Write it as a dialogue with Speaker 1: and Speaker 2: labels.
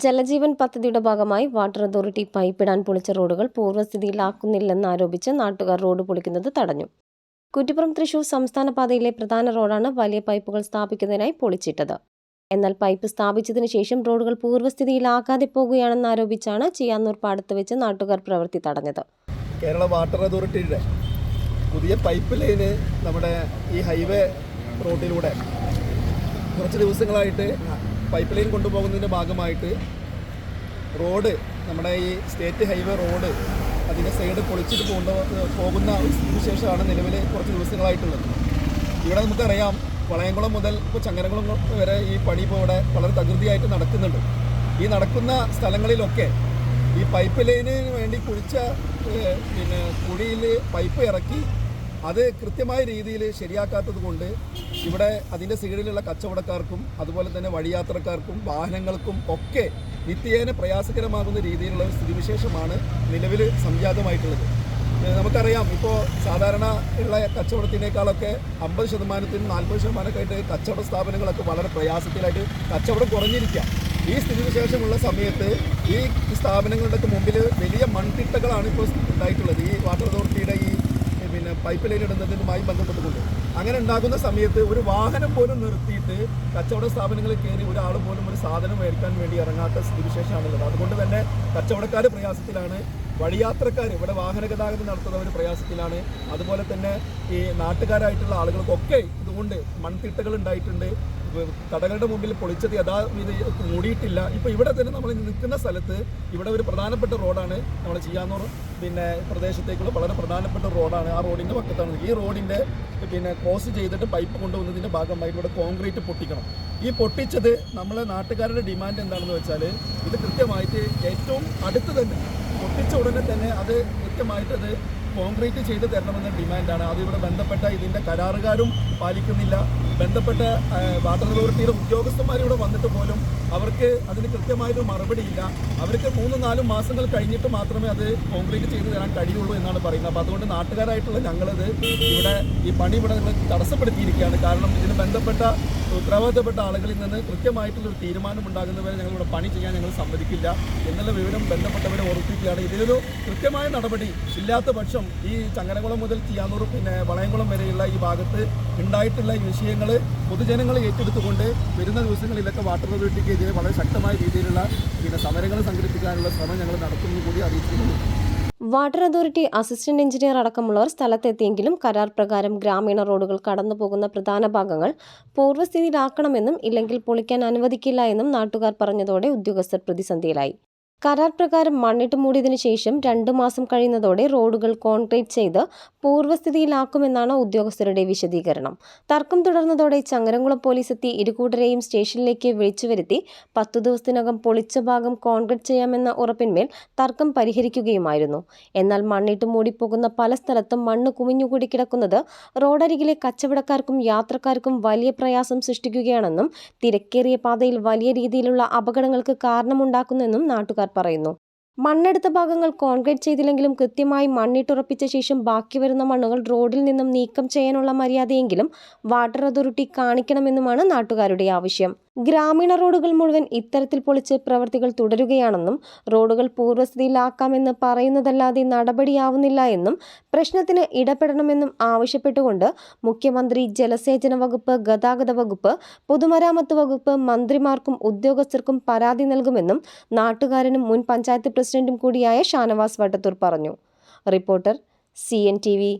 Speaker 1: ജലജീവൻ പദ്ധതിയുടെ ഭാഗമായി water authority പൈപ്പിടാൻ പൊളിച്ച റോഡുകൾ പൂർവസ്ഥിതിയിലാക്കുന്നില്ലെന്ന് പൂർവസ്ഥിതിയിലാക്കുന്നില്ലെന്നാരോപിച്ച് നാട്ടുകാർ റോഡ് പൊളിക്കുന്നത് തടഞ്ഞു. കുറ്റിപ്പുറം തൃശൂർ സംസ്ഥാന പാതയിലെ പ്രധാന റോഡാണ് വലിയ പൈപ്പുകൾ സ്ഥാപിക്കുന്നതിനായി പൊളിച്ചിട്ടത്. എന്നാൽ പൈപ്പ് സ്ഥാപിച്ചതിനു ശേഷം റോഡുകൾ പൂർവസ്ഥിതിയിലാകാതെ പോകുകയാണെന്നാരോപിച്ചാണ് ചിയാന്നൂർ പാടത്ത് വെച്ച് നാട്ടുകാർ പ്രവൃത്തി തടഞ്ഞത്.
Speaker 2: കേരള വാട്ടർ അതോറിറ്റിയുടെ പുതിയ പൈപ്പ് ലൈന് നമ്മുടെ ഈ ഹൈവേ റോഡിലൂടെ കുറച്ച് ദിവസങ്ങളായിട്ട് പൈപ്പ് ലൈൻ കൊണ്ടുപോകുന്നതിന്റെ ഭാഗമായിട്ട് റോഡ് നമ്മുടെ ഈ സ്റ്റേറ്റ് ഹൈവേ റോഡ് അതിന്റെ സൈഡ് പൊളിച്ചിട്ട് പോകുന്ന പോകുന്ന ഒരു സ്ഥിതിവിശേഷമാണ് നിലവിൽ കുറച്ച് ദിവസങ്ങളായിട്ടുള്ളത്. ഇവിടെ നമുക്കറിയാം വളയംകുളം മുതൽ ഇപ്പോൾ ചങ്ങരകുളം വരെ ഈ പണി ഇപ്പോൾ ഇവിടെ വളരെ തകൃതിയായിട്ട് നടക്കുന്നുണ്ട്. ഈ നടക്കുന്ന സ്ഥലങ്ങളിലൊക്കെ ഈ പൈപ്പ് ലൈനിന് വേണ്ടി കുഴിച്ച പിന്നെ കുഴിയിൽ പൈപ്പ് ഇറക്കി അത് കൃത്യമായ രീതിയിൽ ശരിയാക്കാത്തത് കൊണ്ട് ഇവിടെ അതിന്റെ സൈഡിലുള്ള കച്ചവടക്കാർക്കും അതുപോലെ തന്നെ വഴിയാത്രക്കാർക്കും വാഹനങ്ങൾക്കും ഒക്കെ നിത്യേന പ്രയാസകരമാകുന്ന രീതിയിലുള്ള ഒരു സ്ഥിതിവിശേഷമാണ് നിലവിൽ സംജാതമായിട്ടുള്ളത്. നമുക്കറിയാം ഇപ്പോൾ സാധാരണ ഉള്ള കച്ചവടത്തിനേക്കാളൊക്കെ അമ്പത് ശതമാനത്തിനും നാൽപ്പത് ശതമാനമൊക്കെ ആയിട്ട് കച്ചവട സ്ഥാപനങ്ങളൊക്കെ വളരെ പ്രയാസത്തിലായിട്ട് കച്ചവടം കുറഞ്ഞിരിക്കാം ഈ സ്ഥിതിവിശേഷമുള്ള സമയത്ത് ഈ സ്ഥാപനങ്ങളുടെയൊക്കെ മുമ്പിൽ വലിയ മൺതിട്ടകളാണ് ഇപ്പോൾ ഉണ്ടായിട്ടുള്ളത്. ഈ വാട്ടർ അതോറിറ്റിയുടെ ഈ പിന്നെ പൈപ്പ് ലൈൻ ഇടുന്നതിനുമായി ബന്ധപ്പെട്ടുകൊണ്ട്. അങ്ങനെ ഉണ്ടാകുന്ന സമയത്ത് ഒരു വാഹനം പോലും നിർത്തിയിട്ട് കച്ചവട സ്ഥാപനങ്ങളിൽ കയറി ഒരാൾ പോലും ഒരു സാധനം മേടിക്കാൻ വേണ്ടി ഇറങ്ങാത്ത സ്ഥിതിവിശേഷമാണുള്ളത് അതുകൊണ്ട് തന്നെ കച്ചവടക്കാർ പ്രയാസത്തിലാണ്. വഴിയാത്രക്കാർ ഇവിടെ വാഹന ഗതാഗതം നടത്തുന്നവർ പ്രയാസത്തിലാണ്. അതുപോലെ തന്നെ ഈ നാട്ടുകാരായിട്ടുള്ള ആളുകൾക്കൊക്കെ ഇതുകൊണ്ട് മൺതിട്ടകൾ ഉണ്ടായിട്ടുണ്ട്. കടകളുടെ മുമ്പിൽ പൊളിച്ചത് യഥാവിധി മൂടിയിട്ടില്ല. ഇപ്പോൾ ഇവിടെ തന്നെ നമ്മൾ നിൽക്കുന്ന സ്ഥലത്ത് ഇവിടെ ഒരു പ്രധാനപ്പെട്ട റോഡാണ് നമ്മൾ ചെയ്യാന്നൂർ പിന്നെ പ്രദേശത്തേക്കുള്ള വളരെ പ്രധാനപ്പെട്ട റോഡാണ്. ആ റോഡിന്റെ പക്കത്താണ് ഈ റോഡിന്റെ പിന്നെ ക്രോസ് ചെയ്തിട്ട് പൈപ്പ് കൊണ്ടുവന്നതിന്റെ ഭാഗമായി ഇവിടെ കോൺക്രീറ്റ് പൊട്ടിക്കണം. ഈ പൊട്ടിച്ചത് നമ്മളെ നാട്ടുകാരുടെ ഡിമാൻഡ് എന്താണെന്ന് വെച്ചാൽ ഇത് കൃത്യമായിട്ട് ഏറ്റവും അടുത്ത് തന്നെ പൊട്ടിച്ച ഉടനെ തന്നെ അത് കൃത്യമായിട്ട് അത് കോൺക്രീറ്റ് ചെയ്ത് തരണമെന്ന ഡിമാൻഡാണ്. അത് ഇവിടെ ബന്ധപ്പെട്ട ഇതിന്റെ കരാറുകാരും പാലിക്കുന്നില്ല. ബന്ധപ്പെട്ട വാട്ടർ അതോറിറ്റിയുടെ ഉദ്യോഗസ്ഥന്മാർ ഇവിടെ വന്നിട്ട് പോലും അവർക്ക് അതിന് കൃത്യമായൊരു മറുപടിയില്ല അവർക്ക് മൂന്ന് നാലും മാസങ്ങൾ കഴിഞ്ഞിട്ട് മാത്രമേ അത് കോൺക്രീറ്റ് ചെയ്ത് തരാൻ കഴിയുള്ളൂ എന്നാണ് പറയുന്നത്. അപ്പോൾ അതുകൊണ്ട് നാട്ടുകാരായിട്ടുള്ള ഞങ്ങളത് ഇവിടെ ഈ പണി ഇവിടെ നിങ്ങൾ തടസ്സപ്പെടുത്തിയിരിക്കുകയാണ്. കാരണം ഇതിന് ബന്ധപ്പെട്ട ഉത്തരവാദിത്തപ്പെട്ട ആളുകളിൽ നിന്ന് കൃത്യമായിട്ടുള്ളൊരു തീരുമാനം ഉണ്ടാകുന്നവരെ ഞങ്ങൾ ഇവിടെ പണി ചെയ്യാൻ ഞങ്ങൾ സമ്മതിക്കില്ല. എന്നുള്ള വിവരം ബന്ധപ്പെട്ടവരെ ഓർപ്പിക്കുകയാണ് ഇതിനൊരു കൃത്യമായ നടപടി ഇല്ലാത്ത പക്ഷം ഈ ചങ്ങനകുളം മുതൽ ചിയാന്നൂർ പിന്നെ വളയംകുളം വരെയുള്ള ഈ ഭാഗത്ത് ഉണ്ടായിട്ടുള്ള വിഷയങ്ങൾ പൊതുജനങ്ങൾ ഏറ്റെടുത്തുകൊണ്ട് വരുന്ന ദിവസങ്ങളിലൊക്കെ വാട്ടർ അതോറിറ്റിക്കെതിരെ വളരെ ശക്തമായ രീതിയിലുള്ള പിന്നെ സമരങ്ങൾ സംഘടിപ്പിക്കാനുള്ള ശ്രമം ഞങ്ങൾ നടത്തുമെന്ന് കൂടി അറിയിച്ചിട്ടുണ്ട്
Speaker 1: വാട്ടർ അതോറിറ്റി അസിസ്റ്റന്റ് എഞ്ചിനീയർ അടക്കമുള്ളവർ സ്ഥലത്തെത്തിയെങ്കിലും കരാർ പ്രകാരം ഗ്രാമീണ റോഡുകൾ കടന്നു പോകുന്ന പ്രധാന ഭാഗങ്ങൾ പൂർവസ്ഥിതിയിലാക്കണമെന്നും ഇല്ലെങ്കിൽ പൊളിക്കാൻ അനുവദിക്കില്ല എന്നും നാട്ടുകാർ പറഞ്ഞതോടെ ഉദ്യോഗസ്ഥർ പ്രതിസന്ധിയിലായി. കരാർ പ്രകാരം മണ്ണിട്ട് മൂടിയതിനു ശേഷം രണ്ടു മാസം കഴിയുന്നതോടെ റോഡുകൾ കോൺക്രീറ്റ് ചെയ്ത് പൂർവസ്ഥിതിയിലാക്കുമെന്നാണ് ഉദ്യോഗസ്ഥരുടെ വിശദീകരണം. തർക്കം തുടർന്നതോടെ ചങ്ങരംകുളം പോലീസ് എത്തി ഇരുകൂട്ടരെയും സ്റ്റേഷനിലേക്ക് വിളിച്ചു വരുത്തി പത്തു ദിവസത്തിനകം പൊളിച്ച ഭാഗം കോൺക്രീറ്റ് ചെയ്യാമെന്ന ഉറപ്പിന്മേൽ തർക്കം പരിഹരിക്കുകയുമായിരുന്നു. എന്നാൽ മണ്ണിട്ട് മൂടിപ്പോകുന്ന പല സ്ഥലത്തും മണ്ണ് കുമിഞ്ഞുകൂടി കിടക്കുന്നത് റോഡരികിലെ കച്ചവടക്കാർക്കും യാത്രക്കാർക്കും വലിയ പ്രയാസം സൃഷ്ടിക്കുകയാണെന്നും തിരക്കേറിയ പാതയിൽ വലിയ രീതിയിലുള്ള അപകടങ്ങൾക്ക് കാരണമുണ്ടാക്കുന്നെന്നും നാട്ടുകാർ പറയുന്നു. മണ്ണെടുത്ത ഭാഗങ്ങൾ കോൺക്രീറ്റ് ചെയ്തില്ലെങ്കിലും കൃത്യമായി മണ്ണിട്ടുറപ്പിച്ച ശേഷം ബാക്കി വരുന്ന മണ്ണുകൾ റോഡിൽ നിന്നും നീക്കം ചെയ്യാനുള്ള മര്യാദയെങ്കിലും വാട്ടർ അതോറിറ്റി കാണിക്കണമെന്നുമാണ് നാട്ടുകാരുടെ ആവശ്യം. ഗ്രാമീണ റോഡുകൾ മുഴുവൻ ഇത്തരത്തിൽ പൊളിച്ച് പ്രവൃത്തികൾ തുടരുകയാണെന്നും റോഡുകൾ പൂർവസ്ഥിതിയിലാക്കാമെന്ന് പറയുന്നതല്ലാതെ നടപടിയാവുന്നില്ല എന്നും പ്രശ്നത്തിന് ഇടപെടണമെന്നും ആവശ്യപ്പെട്ടുകൊണ്ട് മുഖ്യമന്ത്രി ജലസേചന വകുപ്പ് ഗതാഗത വകുപ്പ് പൊതുമരാമത്ത് വകുപ്പ് മന്ത്രിമാർക്കും ഉദ്യോഗസ്ഥർക്കും പരാതി നൽകുമെന്നും നാട്ടുകാരനും മുൻ പഞ്ചായത്ത് പ്രസിഡന്റും കൂടിയായ ഷാനവാസ് വട്ടത്തൂർ പറഞ്ഞു. Reporter C N T V